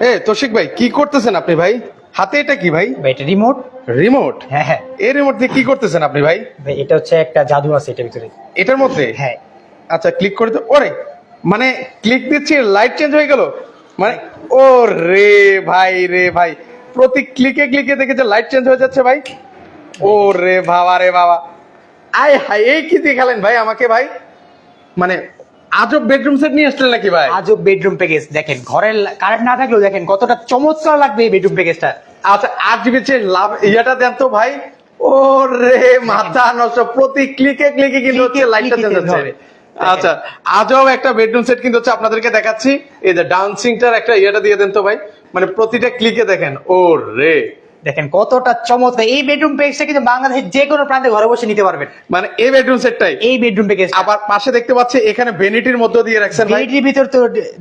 এ তোশিক ভাই কি করতেছেন আপনি ভাই? হাতে এটা কি ভাই? ভাই এটা রিমোট রিমোট হ্যাঁ হ্যাঁ। এই রিমোট দিয়ে কি করতেছেন আপনি ভাই? ভাই এটা হচ্ছে একটা জাদু আছে এটার ভিতরে। এটার মধ্যে? হ্যাঁ। আচ্ছা ক্লিক করে তো ওরে মানে ক্লিক দিচ্ছি লাইট চেঞ্জ হয়ে গেল। মানে ও রে ভাই রে ভাই প্রতি ক্লিকে ক্লিকে দেখেছে লাইট চেঞ্জ হয়ে যাচ্ছে ভাই। ও রে বাবা রে বাবা। আয় হাই এই কি দেখালেন ভাই আমাকে ভাই? মানে আজব বেডরুম সেট নিয়ে আসলেন নাকি ভাই? আজব বেডরুম প্যাকেজ দেখেন ঘরের কারেন্ট না থাকলেও দেখেন কতটা চমৎকার লাগবে এই বেডরুম প্যাকেজটা আচ্ছা আট জিবি লাভ ইয়েটা দেন তো ভাই। ও রে মাথা নষ্ট। প্রতি ক্লিকে ক্লিকে কিন্তু হচ্ছে লাইটটা চেঞ্জ হচ্ছে। আচ্ছা আজব একটা বেডরুম সেট কিন্তু হচ্ছে আপনাদেরকে দেখাচ্ছি। এই যে ডান্সিংটার একটা ইয়েটা দিয়ে দেন তো ভাই। মানে প্রতিটা ক্লিকে দেখেন। ও রে দেখেন কতটা চমৎকার। এই বেডরুম প্যাকেজটা কিন্তু বাংলাদেশের যে কোনো প্রান্তে ঘরে বসে নিতে পারবেন। মানে এই বেডরুম সেটটাই এই বেডরুম প্যাকেজ আবার পাশে দেখতে পাচ্ছি এখানে ভেনিটির মধ্যে দিয়ে রাখছেন ভ্যানিটির ভেনিটির ভিতর তো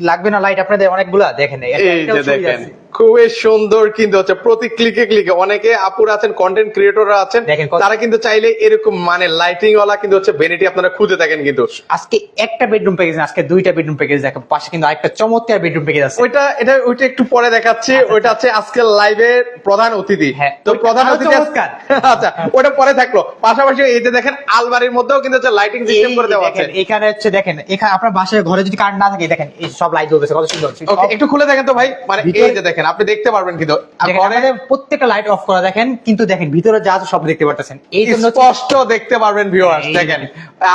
লাগবে না লাইট আপনাদের অনেকগুলা। দেখেন এই যে দেখেন। খুবই সুন্দর কিন্তু হচ্ছে প্রতি ক্লিকে ক্লিকে অনেকে আপুরা আছেন কন্টেন্ট ক্রিয়েটররা আছেন তারা কিন্তু চাইলে এরকম মানে লাইটিং ওয়ালা কিন্তু হচ্ছে ভেনিটি আপনারা খুঁজে থাকেন কিন্তু। আজকে একটা বেডরুম প্যাকেজ আজকে দুইটা বেডরুম প্যাকেজ দেখেন পাশে কিন্তু আরেকটা চমৎকার বেডরুম প্যাকেজ আছে। ওইটা এটা ওইটা একটু পরে দেখাচ্ছি। ওইটা হচ্ছে আজকের লাইভে প্রধান অতিথি। হ্যাঁ, তো প্রধান অতিথি আচ্ছা ওটা পরে থাকল। পাশাপাশি এই যে দেখেন আলমারির মধ্যেও কিন্তু হচ্ছে লাইটিং সিস্টেম করে দেওয়া আছে। এখানে হচ্ছে দেখেন এখানে আপনার বাসায় ঘরে যদি কারেন্ট না থাকে দেখেন এই সব লাইট জ্বলতেছে কত সুন্দর। ওকে একটু খুলে দেখেন তো ভাই। মানে এই যে দেখেন আপনি দেখতে পারবেন কিন্তু। আমাদের প্রত্যেকটা লাইট অফ করা দেখেন কিন্তু দেখেন ভিতরে যা সব দেখতে পারতেছেন। এই জন্য স্পষ্ট দেখতে পারবেন ভিউয়ার্স দেখেন।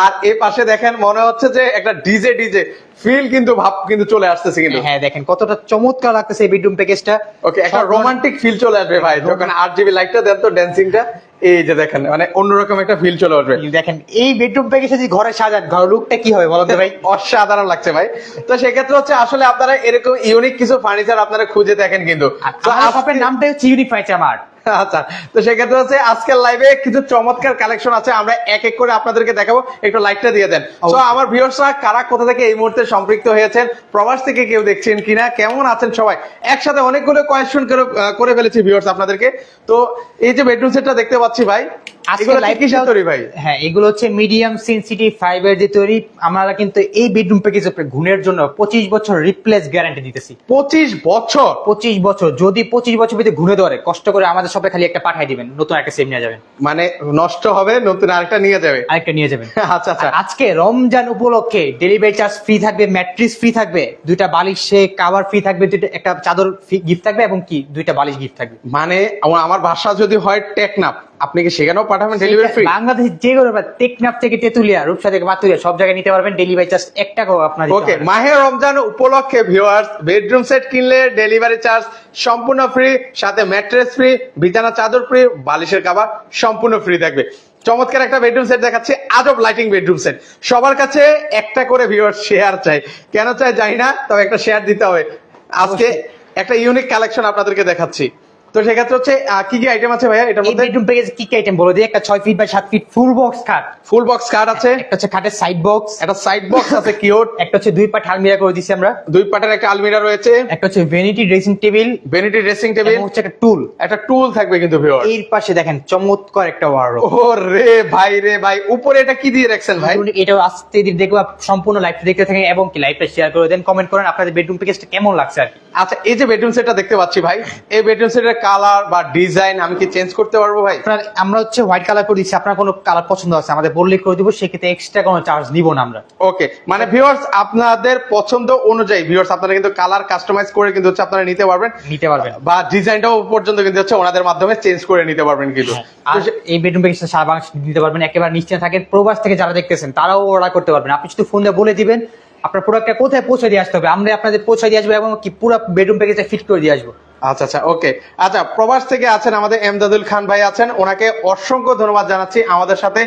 আর এই পাশে দেখেন মনে হচ্ছে যে একটা ডিজে ডিজে ফিল কিন্তু ভাব কিন্তু চলে আসতেছে কিন্তু। হ্যাঁ দেখেন কতটা চমৎকার লাগতেছে এই বেডরুম প্যাকেজটা ওকে একটা রোমান্টিক ফিল চলে আসবে ভাই। যখন আট জিবি লাইটটা দেন তো ড্যান্সিংটা এই যে দেখেন মানে অন্যরকম একটা ফিল চলে আসবে। দেখেন এই বেডরুম প্যাকেজে যদি ঘরে সাজান ঘর লুকটা কি হবে বলতে ভাই? অসাধারণ লাগছে ভাই। তো সেক্ষেত্রে হচ্ছে আসলে আপনারা এরকম ইউনিক কিছু ফার্নিচার আপনারা খুঁজে দেখেন কিন্তু। আপনার নামটাই নামটা হচ্ছে ইউনিক ফার্নিচার মার্ট আচ্ছা তো সেক্ষেত্রে হচ্ছে আজকের লাইভে কিছু চমৎকার কালেকশন আছে আমরা এক এক করে আপনাদেরকে দেখাবো একটু লাইকটা দিয়ে দেন তো। আমার ভিউয়ার্সরা কারা কোথা থেকে এই মুহূর্তে সম্পৃক্ত হয়েছেন প্রবাস থেকে কেউ দেখছেন কিনা কেমন আছেন সবাই একসাথে অনেকগুলো কোয়েশ্চন করে করে ফেলেছি ভিউয়ার্স আপনাদেরকে তো এই যে বেডরুম সেটটা দেখতে পাচ্ছি ভাই আজকে লাইভ তৈরি ভাই? হ্যাঁ এগুলো হচ্ছে মিডিয়াম সেন্সিটিভ ফাইবার দিয়ে তৈরি আমরা কিন্তু এই বেডরুম প্যাকেজ ঘুণের জন্য পঁচিশ বছর রিপ্লেস গ্যারান্টি দিতেছি। পঁচিশ বছর? পঁচিশ বছর যদি পঁচিশ বছর ভিতরে ঘুরে ধরে কষ্ট করে আমাদের সবাই খালি একটা পাঠিয়ে দিবেন নতুন একটা সেম নিয়ে যাবেন। মানে নষ্ট হবে নতুন আরেকটা নিয়ে যাবে। আরেকটা নিয়ে যাবেন। আচ্ছা আচ্ছা। আজকে রমজান উপলক্ষে ডেলিভারি চার্জ ফ্রি থাকবে ম্যাট্রিস ফ্রি থাকবে দুইটা বালিশ কাভার ফ্রি থাকবে দুইটা একটা চাদর গিফট থাকবে এবং কি দুইটা বালিশ গিফট থাকবে। মানে আমার- আমার ভাষা যদি হয় টেকনাপ আপনি কি সেখানেও পাঠাবেন ডেলিভারি ফ্রি বাংলাদেশ যে কোনো টেকনাফ থেকে তেতুলিয়া রূপসা থেকে বাতুলিয়া সব জায়গায় নিতে পারবেন। ডেলিভারি চার্জ এক টাকাও আপনার ওকে। মাহে রমজান উপলক্ষে ভিউয়ার্স বেডরুম সেট কিনলে ডেলিভারি চার্জ সম্পূর্ণ ফ্রি সাথে ম্যাট্রেস ফ্রি বিছানা চাদর ফ্রি বালিশের কাভার সম্পূর্ণ ফ্রি থাকবে। চমৎকার একটা বেডরুম সেট দেখাচ্ছে আজব লাইটিং বেডরুম সেট সবার কাছে একটা করে ভিউয়ার্স শেয়ার চাই। কেন চাই জানি না তবে একটা শেয়ার দিতে হবে। আজকে একটা ইউনিক কালেকশন আপনাদেরকে দেখাচ্ছি। তো সেক্ষেত্রে হচ্ছে কি কি আইটেম আছে ভাইয়া? এটার মধ্যে? বেডরুম প্যাকেজ কি কি আইটেম বলে দিই একটা ছয় ফিট বাই সাত ফিট ফুল বক্স খাট ফুল বক্স কার্ড আছে। একটা হচ্ছে খাটের সাইড বক্স একটা সাইড বক্স আছে কিউট একটা হচ্ছে দুই পাট আলমিরা করে দিছি আমরা। দুই পাটের একটা আলমিরা রয়েছে। একটা হচ্ছে vanity dressing table vanity dressing table হচ্ছে একটা টুল একটা টুল থাকবে কিন্তু ভিউয়ার এর পাশে দেখেন চমৎকার একটা ওয়ার্ড ও রে ভাই রে ভাই উপরে এটা কি দিয়ে রাখছেন ভাই? এটা আস্তে ধীরে দেখব আপ- সম্পূর্ণ লাইভটা দেখতে থাকেন এবং কি লাইভটা শেয়ার করে দেন কমেন্ট করেন আপনাদের বেডরুম প্যাকেজটা কেমন লাগছে আর কি। আচ্ছা এই যে বেডরুম সেটটা দেখতে পাচ্ছি ভাই এই বেডরুম সেটের কালার বা ডিজাইন আমি কি চেঞ্জ করতে পারব ভাই? আপনার আমরা হচ্ছে হোয়াইট কালার করে দিচ্ছি আপনার কোনো কালার পছন্দ আছে আমাদের বললে করে দিব সেক্ষেত্রে এক্সট্রা কোনো চার্জ নিব না আমরা। ওকে মানে ভিউয়ার্স আপনাদের পছন্দ অনুযায়ী ভিউয়ার্স আপনারা কিন্তু কালার কাস্টমাইজ করে কিন্তু হচ্ছে আপনারা নিতে পারবেন। নিতে পারবেন। বা ডিজাইনটাও পর্যন্ত কিন্তু হচ্ছে ওনাদের মাধ্যমে চেঞ্জ করে নিতে পারবেন কিন্তু। আর এই বেডরুম প্যাকেজটা সারা বাংলাদেশ নিতে পারবেন একেবারে নিশ্চিন্ত থাকেন প্রবাস থেকে যারা দেখতেছেন তারাও অর্ডার করতে পারবেন। আপনি শুধু ফোন দিয়ে বলে দিবেন আপনার প্রোডাক্টটা কোথায় পৌঁছে দিয়ে আসতে হবে আমরা আপনাদের পৌঁছে দিয়ে আসব এবং কি পুরো বেডরুম প্যাকেজটা ফিট করে দিয়ে আসব। আচ্ছা আচ্ছা ওকে আচ্ছা প্রবাস থেকে আছেন আমাদের এমদাদুল খান ভাই আছেন। ওনাকে অসংখ্য ধন্যবাদ জানাচ্ছি আমাদের সাথে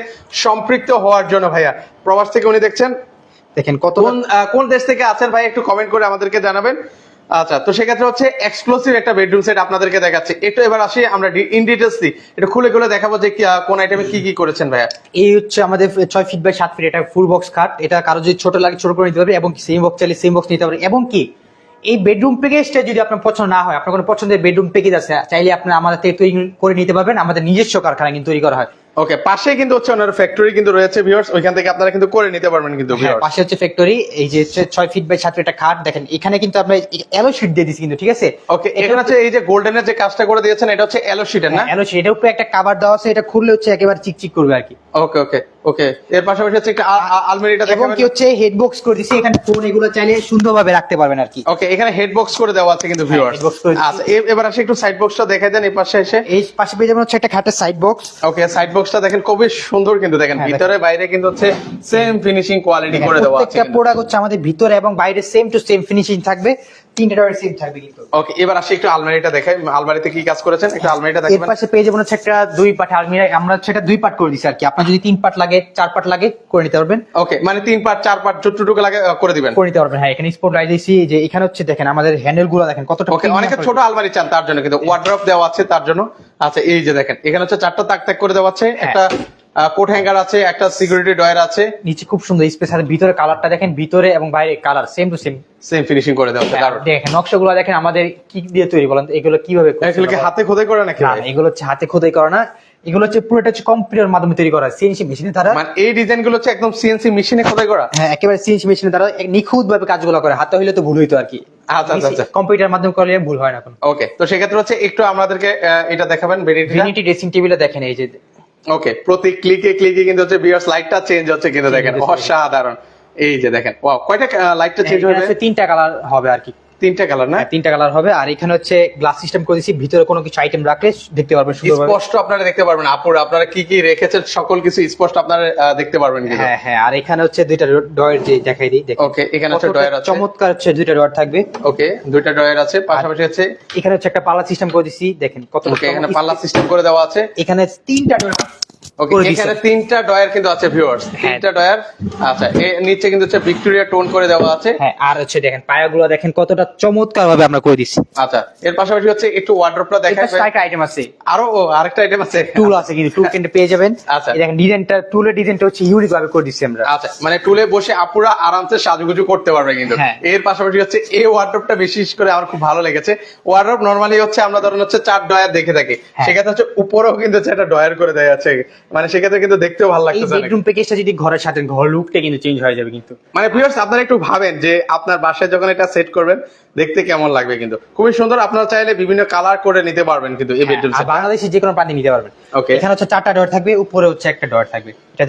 সম্পৃক্ত হওয়ার জন্য ভাইয়া। প্রবাস থেকে উনি দেখছেন? দেখেন কত কোন দেশ থেকে আছেন ভাই একটু কমেন্ট করে আমাদেরকে জানাবেন? আচ্ছা তো সেক্ষেত্রে হচ্ছে এক্সক্লুসিভ একটা বেডরুম সেট আপনাদেরকে দেখাচ্ছি। একটু এবার আসি আমরা ইন ডিটেলস দিই একটু খুলে খুলে দেখাবো যে কোন আইটেমে কি কি করেছেন ভাইয়া। এই হচ্ছে আমাদের ছয় ফিট বাই সাত ফিট এটা ফুল বক্স খাট এটা কারও যদি ছোট লাগে ছোট করে নিতে পারবে এবং সেম বক্স চাইলে সেম বক্স নিতে পারবে। এবং কি? এই বেডরুম প্যাকেজটা যদি আপনার পছন্দ না হয়, আপনার কোনো পছন্দের বেডরুম প্যাকেজ আছে, চাইলে আপনার আমাদের থেকে তৈরি করে নিতে পারবেন, আমাদের নিজস্ব কারখানা কিন্তু তৈরি করা হয়। ওকে পাশে কিন্তু হচ্ছে ওনার ফ্যাক্টরি কিন্তু রয়েছে ভিউয়ার্স ওইখান থেকে আপনারা কিন্তু করে নিতে পারবেন কিন্তু হ্যাঁ, ভিউয়ার্স পাশে হচ্ছে ফ্যাক্টরি এই যে হচ্ছে ছয় ফিট বাই সাত ফিট একটা খাট। দেখেন এখানে কিন্তু আমরা এলো শিট দিয়ে দিচ্ছি কিন্তু ঠিক আছে? ওকে এখানে হচ্ছে এই যে গোল্ডেনের যে কাজটা করে দিয়েছেন এটা হচ্ছে এলো শিটের না? এলো শিট এটার উপরে একটা কাভার দেওয়া আছে এটা খুললে হচ্ছে একেবারে চিকচিক করবে আর কি। ওকে ওকে ওকে এর পাশাপাশি হচ্ছে একটা আলমারিটা এবং দেখাবেন কি হচ্ছে হেড বক্স করে দিছি এখানে ফোন এগুলো চাইলে সুন্দরভাবে রাখতে পারবেন আর কি। ওকে এখানে হেড বক্স করে দেওয়া আছে কিন্তু ভিউয়ার্স দিচ্ছি। আচ্ছা এবার আসে একটু সাইড বক্সটা দেখাই দেন এই পাশে এসে। এই পাশে পেয়ে যাবেন হচ্ছে একটা খাটের সাইড বক্স ওকে সাইড বক্সটা দেখেন খুবই সুন্দর কিন্তু দেখেন হ্যাঁ, ভিতরে বাইরে কিন্তু হচ্ছে সেম ফিনিশিং কোয়ালিটি করে দেওয়া আছে প্রত্যেকটা প্রোডাক্ট হচ্ছে আমাদের ভিতরে এবং বাইরে সেম টু সেম ফিনিশিং থাকবে। তিনটা ডয়ের সেম থাকবে কিন্তু। ওকে এবার আসি একটু আলমারিটা দেখাই। আলমারিতে কি কাজ করেছেন? একটু আলমারিটা এর পাশে পেয়ে যাবেন হচ্ছে একটা দুই পাট আলমিরা। আমরা এটা দুই পাট করে দিছি আর কি। আপনার যদি তিন পাট লাগে চার পাট লাগে করে নিতে পারবেন। ওকে মানে তিন চার যতটুকু লাগে করে দিবেন। করে নিতে পারবেন। হ্যাঁ এখানে স্পট যে এখানে হচ্ছে দেখেন আমাদের হ্যান্ডেলগুলো দেখেন কতটা ওকে অনেকে ছোট আলমারি চান তার জন্য কিন্তু ওয়ার্ড্রপ দেওয়া আছে তার জন্য। আচ্ছা এই যে দেখেন এখানে হচ্ছে চারটা তাক তাক করে দেওয়া আছে। হ্যাঁ। একটা কোট হ্যাঙ্গার আছে একটা সিকিউরিটি ডয়ার আছে। নিচে খুব সুন্দর স্পেস আছে ভিতরে কালারটা দেখেন ভিতরে এবং বাইরে colour same to same same finishing করে দেওয়া আছে দারুণ। দেখেন নকশাগুলো দেখেন আমাদের কি দিয়ে তৈরি বলেন এগুলো কীভাবে এগুলো কি হাতে খোদাই করে নাকি না এগুলো হচ্ছে হাতে খোদাই করা না। এগুলো হচ্ছে পুরোটা হচ্ছে কম্পিউটার মাধ্যমে তৈরি করা সিএনসি মেশিনে তারা মানে এই ডিজাইনগুলো হচ্ছে একদম সিএনসি মেশিনে খোদাই করা? হ্যাঁ একেবারে সিএনসি মেশিনে তারা নিখুঁত ভাবে কাজগুলো করে। হাতে হইলে তো ভুল হইতো আর কি। আচ্ছা, আচ্ছা, আচ্ছা। কম্পিউটার মাধ্যমে করলে ভুল হয় না এখন ওকে তো সেক্ষেত্রে হচ্ছে একটু আমাদেরকে এটা দেখাবেন বেরিয়ে ড্রেসিং টেবিলে দেখেন এই যে ওকে প্রতি ক্লিকে ক্লিকে কিন্তু হচ্ছে ভিউয়ার্স লাইটটা চেঞ্জ হচ্ছে কিন্তু দেখেন অসাধারণ। এই যে দেখেন ওয়াও কয়টা লাইটটা চেঞ্জ হবে? তিনটা কালার হবে আর কি। তিনটা কালার না? হ্যাঁ, তিনটা কালার হবে। আর এখানে হচ্ছে গ্লাস সিস্টেম করে দিয়েছি ভিতরে কোনো কিছু আইটেম রাখলে দেখতে পারবেন স্পষ্ট আপনারা দেখতে পারবেন আপুর আপনারা কি কি রেখেছেন? সকল কিছু স্পষ্ট আপনারা দেখতে পারবেন হ্যাঁ হ্যাঁ আর এখানে হচ্ছে দুইটা ডয়ের যে দেখাই দিই ওকে এখানে হচ্ছে ডয়ার আছে। চমৎকার হচ্ছে দুইটা ডয়ার থাকবে। ওকে দুইটা ডয়ার আছে পাশাপাশি হচ্ছে এখানে হচ্ছে একটা পাল্লা সিস্টেম করে দিছি দেখেন কত এখানে পাল্লা সিস্টেম করে দেওয়া আছে। এখানে তিনটা ডয়ার। এখানে তিনটা ডয়ার কিন্তু আছে ভিউয়ার্স হ্যাঁ। তিনটা ডয়ার আচ্ছা নিচে কিন্তু হচ্ছে ভিক্টোরিয়া টোন করে দেওয়া আছে। হ্যাঁ আর হচ্ছে দেখেন পায়াগুলো দেখেন কতটা চমৎকার ভাবে আমরা করে দিচ্ছি আচ্ছা এর পাশাপাশি হচ্ছে একটু ওয়ার্ড্রপটা এটা দেখাবেন। স্ট্রাইক আইটেম আছে। আরও আরেকটা আইটেম আছে। টুল আছে কিন্তু টুল কিন্তু পেয়ে যাবেন। আচ্ছা। দেখেন ডিজাইনটা টুলের ডিজাইনটা হচ্ছে ইউনিক ভাবে করে দিচ্ছি আমরা। আচ্ছা মানে টুলে বসে আপুরা আরামসে সাজুগুজু করতে পারবে কিন্তু। হ্যাঁ। এর পাশাপাশি হচ্ছে এই ওয়ার্ড্রপটা বিশেষ করে আমার খুব ভালো লেগেছে। ওয়ার্ড্রপ নরমালি হচ্ছে আমরা ধরুন হচ্ছে চার ডয়ার দেখে থাকি। হ্যাঁ। সেক্ষেত্রে হচ্ছে উপরেও কিন্তু একটা ডয়ার করে দেওয়া আছে। মানে সেক্ষেত্রে কিন্তু দেখতেও ভালো এই লাগতেছে অনেক। বেডরুম প্যাকেজটা যদি ঘরের সাথে ঘর লুকটা কিন্তু চেঞ্জ হয়ে যাবে কিন্তু। মানে ভিউয়ার্স আপনারা একটু ভাবেন যে আপনার বাসায় যখন এটা সেট করবেন দেখতে কেমন লাগবে কিন্তু? খুবই সুন্দর আপনারা চাইলে বিভিন্ন কালার করে নিতে পারবেন কিন্তু এই বেডরুম হ্যাঁ, বাংলাদেশে যে কোনো পানি নিতে পারবেন। ওকে এখানে হচ্ছে চারটা ডোর থাকবে উপরে হচ্ছে একটা ডোর থাকবে। এটা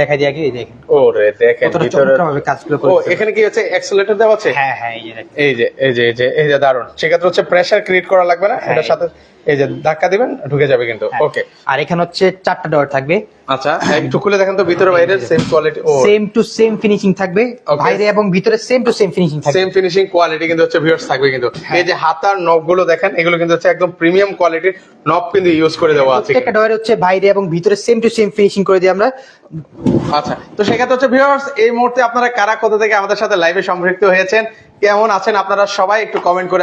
দেখাই দিয়ে এই দেখেন। ও রে দেখেন ভিতরে কাজগুলো ও এখানে কি হচ্ছে? অ্যাক্সেলেটর দেওয়া আছে? হ্যাঁ হ্যাঁ এই যে এই যে এই যে এই যে এই যে দারুণ সেক্ষেত্রে হচ্ছে প্রেসার ক্রিয়েট করা লাগবে না? হ্যাঁ, এটার সাথে এই যে ধাক্কা দিবেন ঢুকে যাবে কিন্তু। হ্যাঁ। ওকে আর এখানে হচ্ছে চারটা ডোর থাকবে। আচ্ছা একটু খুলে দেখেন তো ভিতরে বাইরে সেম কোয়ালিটি ও। সেম টু সেম ফিনিশিং থাকবে। বাইরে এবং ভিতরে সেম টু সেম ফিনিশিং থাকবে। সেম ফিনিশিং কোয়ালিটি কিন্তু হচ্ছে ভিউয়ার্স থাকবে কিন্তু। হ্যাঁ। এই যে হাতার নবগুলো দেখেন এগুলো কিন্তু হচ্ছে একদম প্রিমিয়াম কোয়ালিটির নব কিন্তু ইউজ করে দেওয়া আছে প্রত্যেকটা ডোর হচ্ছে বাইরে এবং ভিতরে সেম টু সেম ফিনিশিং করে দিই আমরা। আচ্ছা তো সেক্ষেত্রে হচ্ছে ভিউয়ার্স এই মুহূর্তে আপনারা কারা কোথা থেকে আমাদের সাথে লাইভে সম্পৃক্ত হয়েছেন কেমন আছেন আপনারা সবাই একটু কমেন্ট করে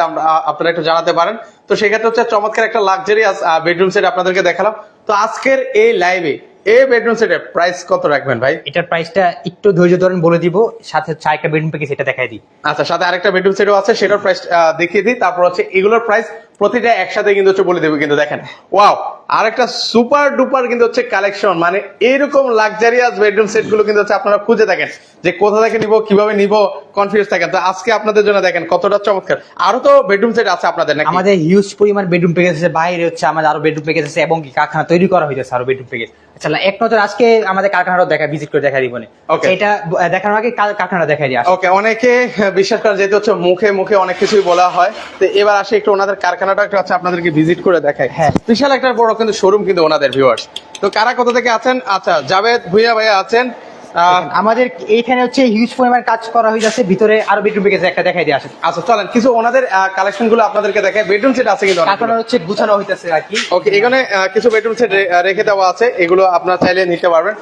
আপনারা একটু জানাতে পারেন। তো সেক্ষেত্রে হচ্ছে চমৎকার একটা লাক্সারিয়াস বেডরুম সেট আপনাদেরকে দেখালাম। তো আজকের এই লাইভে এই বেডরুম সেটের প্রাইস কত রাখবেন ভাই? এটার প্রাইসটা একটু ধৈর্য ধরেন বলে দিব সাথে হচ্ছে আরেকটা বেডরুম প্যাকেজ এটা দেখাই দিই। আচ্ছা সাথে আরেকটা বেডরুম সেটও আছে সেটার প্রাইস দেখিয়ে দিই তারপর হচ্ছে এগুলোর প্রাইস প্রতিটা একসাথে কিন্তু হচ্ছে বলে দেবো কিন্তু দেখেন ওয়াও আরেকটা সুপার ডুপার কিন্তু হচ্ছে কালেকশন। মানে এরকম লাক্সারিয়াস বেডরুম সেটগুলো কিন্তু হচ্ছে আপনারা খুঁজে থাকেন যে কোথা থেকে নিব, কীভাবে নিব কনফিউজ থাকেন। তো আজকে আপনাদের জন্য দেখেন কতটা চমৎকার। আরও তো বেডরুম সেট আছে আপনাদের নাকি? আমাদের হিউজ পরিমাণ বেডরুম প্যাকেজ আছে, বাইরে হচ্ছে আমাদের আরও বেডরুম প্যাকেজ আছে এবং কি কারখানা তৈরি করা হয়েছে আরও বেডরুম প্যাকেজ আচ্ছা এক নজর আজকে আমাদের কারখানাটা দেখা ভিজিট করে দেখা দিবনে ওকে এটা দেখানোর আগে কারখানাটা কারখানা দেখাই দিই ওকে অনেকে বিশ্বাস করে যেহেতু হচ্ছে মুখে মুখে অনেক কিছুই বলা হয় তো এবার আসে একটু ওনাদের কারখানাটা একটু আছে আপনাদেরকে ভিজিট করে দেখাই। হ্যাঁ। বিশাল একটা বড় কিন্তু শোরুম কিন্তু ওনাদের ভিউয়ার্স তো কারা কোথা থেকে আছেন? আচ্ছা জাভেদ ভুইয়া ভাইয়া আছেন আমাদের এইখানে হচ্ছে হিউজ পরিমাণ কাজ করা হয়ে যাচ্ছে ভিতরে আরও বেডরুম প্যাকেজ একটা দেখাই দিয়ে আসে আচ্ছা চলেন কিছু ওনাদের কালেকশনগুলো আপনাদেরকে দেখাই। বেডরুম সেট আছে কিন্তু কারখানা হচ্ছে গুছানো হইতেছে আর কি। ওকে এখানে কিছু বেডরুম সেট রেখে দেওয়া আছে। এগুলো আপনারা চাইলে নিতে পারবেন।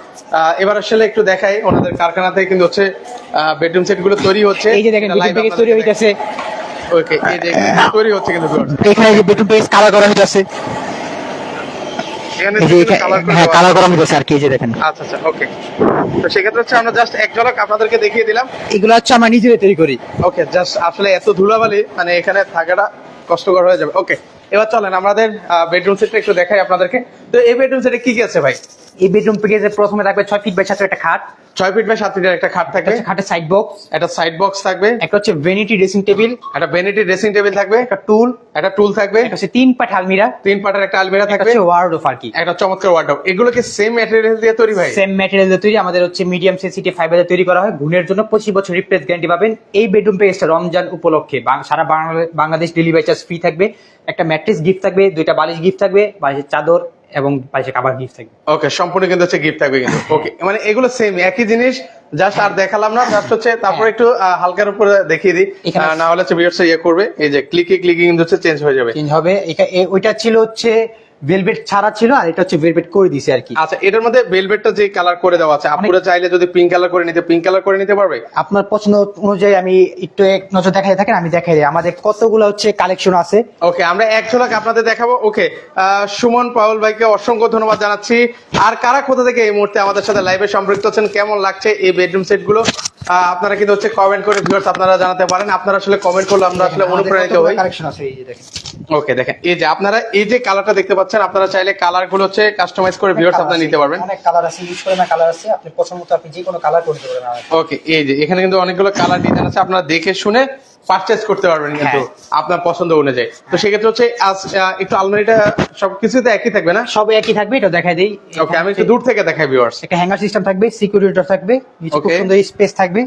এবার আসলে একটু দেখাই ওনাদের কারখানাতে কিন্তু হচ্ছে বেডরুম সেটগুলো তৈরি হচ্ছে। এই যে দেখেন তৈরি হইতেছে। ওকে এই যে তৈরি হচ্ছে কিন্তু এখানে যে বেডরুম প্যাকেজ কালার করা হইতেছে এখানে এই যে বিভিন্ন এখানে- colour করে হ্যাঁ কালার করা হইতেছে আর কি যে দেখেন। আচ্ছা আচ্ছা ওকে তো সেক্ষেত্রে হচ্ছে আমরা জাস্ট এক ঝলক আপনাদেরকে দেখিয়ে দিলাম। এগুলো হচ্ছে আমরা নিজেরা তৈরি করি। ওকে জাস্ট আসলে এত ধুলাবালি মানে এখানে থাকাটা কষ্টকর হয়ে যাবে। ওকে এবার চলেন আমাদের বেডরুম সেটটা একটু দেখাই আপনাদেরকে। তো এই বেডরুম সেটে কি কি আছে ভাই? এই বেডরুম প্যাকেজে প্রথমে থাকবে ছয় ফিট বাই সাথে একটা খাট। ছয় ফিট বাই সাত ফিটের একটা খাট থাকবে। খাটের সাইড বক্স একটা সাইড বক্স থাকবে। একটা হচ্ছে ভেনিটি ড্রেসিং টেবিল একটা ভ্যানিটি ড্রেসিং টেবিল থাকবে। একটা টুল একটা টুল থাকবে। একটা হচ্ছে তিন পাট আলমিরা। তিন পাটার একটা আলমিরা থাকবে। ওয়ার্ড আর কি। একটা চমৎকার ওয়ার্ডরোব এগুলো কি সেম ম্যাটেরিয়াল দিয়ে তৈরি ভাই? সেম ম্যাটেরিয়াল দিয়ে তৈরি। আমাদের হচ্ছে মিডিয়াম সেন্সিটিভ ফাইবার তৈরি করা হয়। গুণের জন্য পঁচিশ বছর রিপ্লেস গ্যারান্টি পাবেন। এই বেডরুম প্যাকেজটা রমজান উপলক্ষে বাং- সারা বাংলাদেশ ডেলিভারি চার্জ ফ্রি থাকবে। একটা ম্যাট্রেস গিফট থাকবে। দুইটা বালিশ গিফট থাকবে। বালিশের চাদর এবং পাশে কাবার গিফট থাকবে। ওকে সম্পূর্ণ কিন্তু হচ্ছে গিফট থাকবে কিন্তু। ওকে মানে এগুলো সেম একই জিনিস জাস্ট আর দেখালাম না জাস্ট হচ্ছে তারপর একটু হালকার উপরে দেখিয়ে দিই। না হলে হচ্ছে ভিউয়ার্স ইয়ে করবে এই যে ক্লিকে ক্লিকে কিন্তু হচ্ছে চেঞ্জ হয়ে যাবে। চেঞ্জ হবে। ওইটা ছিল হচ্ছে ভেলভেট ছাড়া ছিল আর এটা হচ্ছে ভেলভেট করে দিছে আর কি। আচ্ছা এটার মধ্যে ভেলভেটটা যে কালার করে দেওয়া আছে আপুরা চাইলে যদি পিঙ্ক কালার করে নিতে পিঙ্ক কালার করে নিতে পারবে? আপনার পছন্দ অনুযায়ী আমি একটু এক নজর দেখাই থাকেন আমি দেখাই দিই। আমাদের কতগুলো হচ্ছে কালেকশন আছে। ওকে আমরা এক ঝলক আপনাদের দেখাবো। ওকে সুমন পাউল ভাইকে অসংখ্য ধন্যবাদ জানাচ্ছি। আর কারা কোথা থেকে এই মুহূর্তে আমাদের সাথে লাইভে সম্পৃক্ত আছেন কেমন লাগছে এই বেডরুম সেটগুলো? আহ, আপনারা কিন্তু হচ্ছে কমেন্ট করে ভিউয়ার্স আপনারা জানাতে পারেন। আপনারা আসলে কমেন্ট করলে আমরা আসলে অনুপ্রাণিত হই। কালেকশন আছে এই যে দেখেন। ওকে দেখেন এই যে আপনারা এই যে কালারটা দেখতে পাচ্ছেন আপনারা চাইলে কালারগুলো হচ্ছে কাস্টমাইজ করে ভিউয়ার্স আপনারা নিতে পারবেন। অনেক কালার আছে ইউজ করে না কালার আছে আপনি পছন্দ মতো আপনি যে কোনো কালার করতে পারবেন আমাদের। ওকে এই যে এখানে কিন্তু অনেকগুলো কালার ডিজাইন আছে আপনারা দেখে শুনে পারচেজ করতে পারবেন কিন্তু হ্যাঁ। আপনার পছন্দ অনুযায়ী। তো সেক্ষেত্রে হচ্ছে আজ একটু আলমারিটা সবকিছুতে একই থাকবে না? সবই একই থাকবে এটা দেখাই দেই। ওকে আমি একটু দূর থেকে দেখাই ভিউয়ার্স একটা হ্যাঙ্গার সিস্টেম থাকবে সিকিউরিটি থাকবে নিচে খুব সুন্দর স্পেস থাকবে।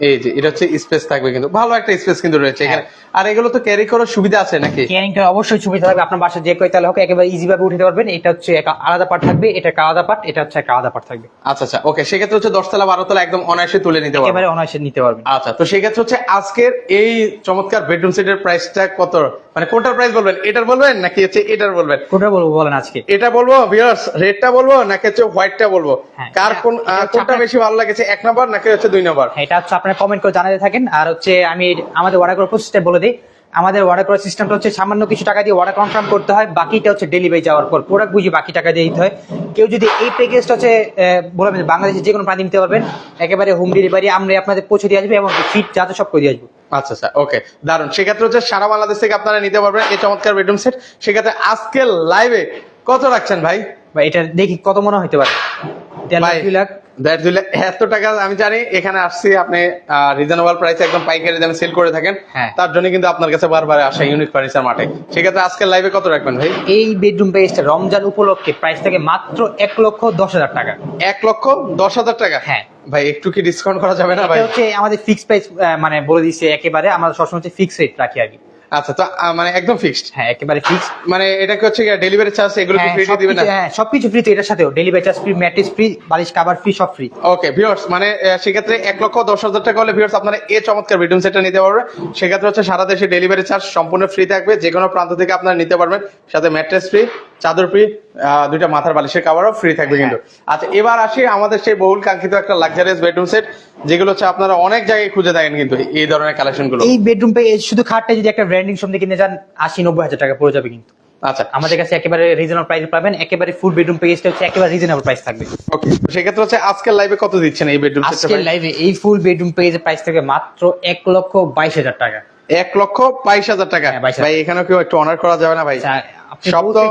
এই যে এটা হচ্ছে স্পেস থাকবে কিন্তু। ভালো একটা স্পেস কিন্তু রয়েছে এখানে। হ্যাঁ। আর এগুলো তো ক্যারি করার সুবিধা আছে নাকি? ক্যারিংটা অবশ্যই সুবিধা থাকবে। আপনার বাসা যে কয় তাহলে হোক একেবারে ইজি ভাবে উঠাতে পারবেন। এটা হচ্ছে একটা আলাদা পার্ট থাকবে এটা একটা আলাদা পার্ট এটা হচ্ছে একটা আলাদা পার্ট থাকবে। আচ্ছা আচ্ছা ওকে সেক্ষেত্রে হচ্ছে দশতলা বারোতলা একদম অনায়াসে তুলে নিতে পারবেন। একেবারে অনায়াসে নিতে পারবেন। আচ্ছা তো সেক্ষেত্রে হচ্ছে আজকের এই চমৎকার বেডরুম সেটের প্রাইসটা কত? মানে কোনটার প্রাইস বলবেন? এটার বলবেন নাকি হচ্ছে এটার বলবেন? কোনটা বলব বলেন আজকে? এটা বলব ভিউয়ার্স রেডটা বলব নাকি হচ্ছে হোয়াইটটা বলব? হ্যাঁ, কার কোন কোনটা বেশি ভালো লাগেছে এক নাম্বার নাকি হচ্ছে দুই নাম্বার? হ্যাঁ, এটা হচ্ছে আপনারা কমেন্ট করে জানাতে থাকেন। আর হচ্ছে আমি আমাদের অর্ডার করার প্রসেসটা বলে দিই আমাদের অর্ডার করার সিস্টেমটা হচ্ছে সামান্য কিছু টাকা দিয়ে অর্ডার কনফার্ম করতে হয় বাকিটা হচ্ছে ডেলিভারি যাওয়ার পর প্রোডাক্ট বুঝে বাকি টাকা দিয়ে দিতে হয়। কেউ যদি এই প্যাকেজটা হচ্ছে বলবেন বাংলাদেশে যে কোনো প্রাণী নিতে পারবেন একেবারে হোম ডেলিভারি আমরা আপনাদের পৌঁছে দিয়ে আসবে এবং ফিট যাতে সব করে দিয়ে আসব। আচ্ছা আচ্ছা ওকে দারুণ সেক্ষেত্রে হচ্ছে সারা বাংলাদেশ থেকে আপনারা নিতে পারবেন এই চমৎকার বেডরুম সেট সেক্ষেত্রে আজকে লাইভে কত রাখছেন ভাই? বা এটা দেখি কত মনে হতে পারে? দেড় লাখ দুই লাখ? এত টাকা আমি জানি এখানে আসছি আপনি রিজনেবল প্রাইসে একদম পাইকারি দামে সেল করে থাকেন। হ্যাঁ। তার জন্য কিন্তু আপনার কাছে বারবার আসা ইউনিক ফার্নিচার মাঠে। সেক্ষেত্রে আজকের লাইভে কত রাখবেন ভাই? এই বেডরুম প্যাকেজটা রমজান উপলক্ষে প্রাইস থাকে মাত্র এক লক্ষ দশ হাজার টাকা। এক লক্ষ দশ হাজার টাকা? হ্যাঁ। ভাই একটু কি ডিসকাউন্ট করা যাবে না ভাই? হচ্ছে আমাদের ফিক্স প্রাইস মানে বলে দিচ্ছে একেবারে আমরা সবসময় হচ্ছে ফিক্স রেট রাখি আর কি। আচ্ছা তো মানে একদম ফিক্সড হ্যাঁ একেবারে ফিক্সড মানে এটা কি হচ্ছে ডেলিভারি চার্জ এগুলো কি ফ্রি দিবেন না? হ্যাঁ সবকিছু ফ্রি তো এটার সাথেও। Delivery charge free mattress free বালিশ কভার ফ্রি সব ফ্রি ওকে ভিউয়ার্স মানে সেক্ষেত্রে এক লক্ষ দশ হাজার টাকা হলে ভিউয়ার্স আপনারা এই চমৎকার বেডরুম সেটটা নিতে পারবেন। সেক্ষেত্রে হচ্ছে সারা দেশে ডেলিভারি চার্জ সম্পূর্ণ ফ্রি থাকবে। যে কোনো প্রান্ত থেকে আপনারা নিতে পারবেন। সাথে ম্যাট্রেস ফ্রি চাদর ফ্রি দুইটা মাথার বালিশের কাভারও ফ্রি থাকবে কিন্তু। আচ্ছা এবার আসি আমাদের সেই বহুল কাঙ্ক্ষিত একটা লাক্সারিয়াস বেডরুম সেট যেগুলো হচ্ছে আপনারা অনেক জায়গায় খুঁজে থাকেন কিন্তু এই ধরনের কালেকশনগুলো এই বেডরুম পে শুধু খাটটা যদি একটা ব্র্যান্ডিং সঙ্গে কিনে যান আশি নব্বই হাজার টাকা পড়ে যাবে কিন্তু। আচ্ছা। আমাদের কাছে একেবারে রিজনেবল প্রাইস পাবেন একেবারে ফুল বেডরুম প্যাকেজটা হচ্ছে একেবারে রিজনেবল প্রাইস থাকবে। ওকে সেক্ষেত্রে হচ্ছে আজকের লাইভে কত দিচ্ছেন এই বেডরুম আজকের লাইভে এই ফুল বেডরুম প্যাকেজের প্রাইস থাকবে মাত্র এক লক্ষ বাইশ হাজার টাকা। এক লক্ষ বাইশ হাজার টাকা। হ্যাঁ, 22,000 ভাই এখানেও কেউ একটু অনার করা যাবে না ভাই। আচ্ছা, সব তো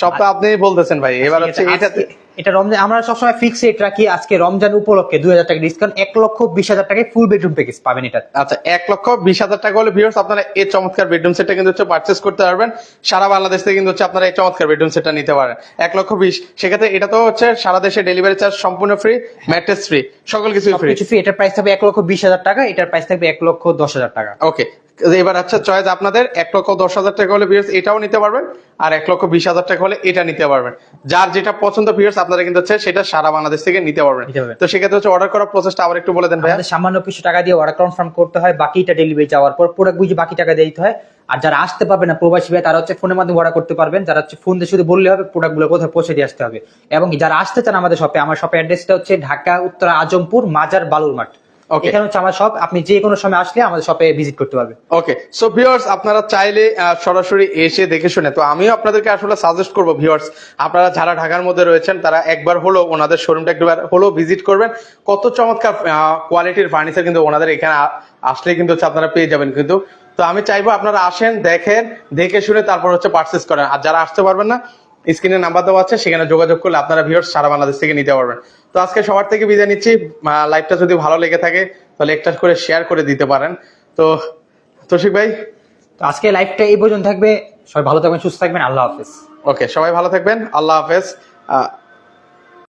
সব তো আপনি বলতেছেন ভাই। এবার হচ্ছে আছে, এটা রমজান আমরা সবসময় ফিক্স রেট রাখি। আজকে রমজান উপলক্ষে দুই হাজার টাকা ডিসকাউন্ট এক লক্ষ বিশ হাজার টাকায় ফুল বেডরুম প্যাকেজ পাবেন এটা। আচ্ছা এক লক্ষ বিশ হাজার টাকা হলে ভিউয়ার্স আপনারা এই চমৎকার বেডরুম সেটটা কিন্তু হচ্ছে পার্চেস করতে পারবেন। সারা বাংলাদেশ থেকে কিন্তু হচ্ছে আপনারা এই চমৎকার বেডরুম সেটটা নিতে পারেন। এক লক্ষ বিশ সেক্ষেত্রে এটা তো হচ্ছে সারা দেশে ডেলিভারি চার্জ সম্পূর্ণ ফ্রি ম্যাট্রেস ফ্রি সকল কিছু ফ্রি ফ্রি এটার প্রাইস থাকবে এক লক্ষ বিশ হাজার টাকা এটার প্রাইস থাকবে এক লক্ষ দশ হাজার টাকা। ওকে এবার আচ্ছা চয়েস আপনাদের এক লক্ষ দশ হাজার টাকা হলে ভিউয়ার্স এটাও নিতে পারবেন আর এক লক্ষ বিশ হাজার টাকা হলে এটা নিতে পারবেন। যার যেটা পছন্দ ভিউয়ার্স আপনারা কিন্তু হচ্ছে সেটা সারা বাংলাদেশ থেকে নিতে পারবেন। তো সেক্ষেত্রে হচ্ছে অর্ডার করার প্রসেসটা আবার একটু বলে দেন ভাই সামান্য কিছু টাকা দিয়ে অর্ডার কনফার্ম করতে হয় বাকিটা ডেলিভারি যাওয়ার পর প্রোডাক্ট বুঝে বাকি টাকা দিতে হয়। আর যারা আসতে পারবে না প্রবাসী ভাই তারা হচ্ছে ফোনের মাধ্যমে অর্ডার করতে পারবেন। যারা হচ্ছে ফোন দিয়ে শুধু বললে হবে প্রোডাক্টগুলো কোথায় পৌঁছে দিয়ে আসতে হবে। এবং যারা আসতে চান আমাদের শপে আমার শপের অ্যাড্রেসটা হচ্ছে ঢাকা উত্তরা আজমপুর মাজার বালুর মাঠ Okay. এখানে হচ্ছে আমার শপ আপনি যে কোনো সময় আসলে আমাদের শপে ভিজিট করতে পারবেন। ওকে সো ভিউয়ার্স আপনারা চাইলে সরাসরি এসে দেখে শুনে তো আমিও আপনাদেরকে আসলে সাজেস্ট করব ভিউয়ার্স আপনারা যারা ঢাকার মধ্যে রয়েছেন তারা একবার হলো ওনাদের শোরুমটা একবার হলো ভিজিট করবেন। কত চমৎকার কোয়ালিটির ফার্নিচার কিন্তু ওনাদের এখানে আসলে কিন্তু হচ্ছে আপনারা পেয়ে যাবেন কিন্তু। তো আমি চাইব আপনারা আসেন দেখেন দেখে শুনে তারপর হচ্ছে পার্চেস করেন। আর যারা আসতে পারবেন না স্ক্রিনে নাম্বার দেওয়া আছে সেখানে যোগাযোগ করলে আপনারা ভিউয়ার্স সারা বাংলাদেশ থেকে নিতে পারবেন। তো আজকে সবার থেকে বিদায় নিচ্ছি। লাইভটা যদি ভালো লেগে থাকে তাহলে একটা করে শেয়ার করে দিতে পারেন। তো তোষিক ভাই? তো আজকে লাইভটা এই পর্যন্ত থাকবে। সবাই ভালো থাকবেন সুস্থ থাকবেন। আল্লাহ হাফেজ। ওকে সবাই ভালো থাকবেন। আল্লাহ হাফেজ। আহ,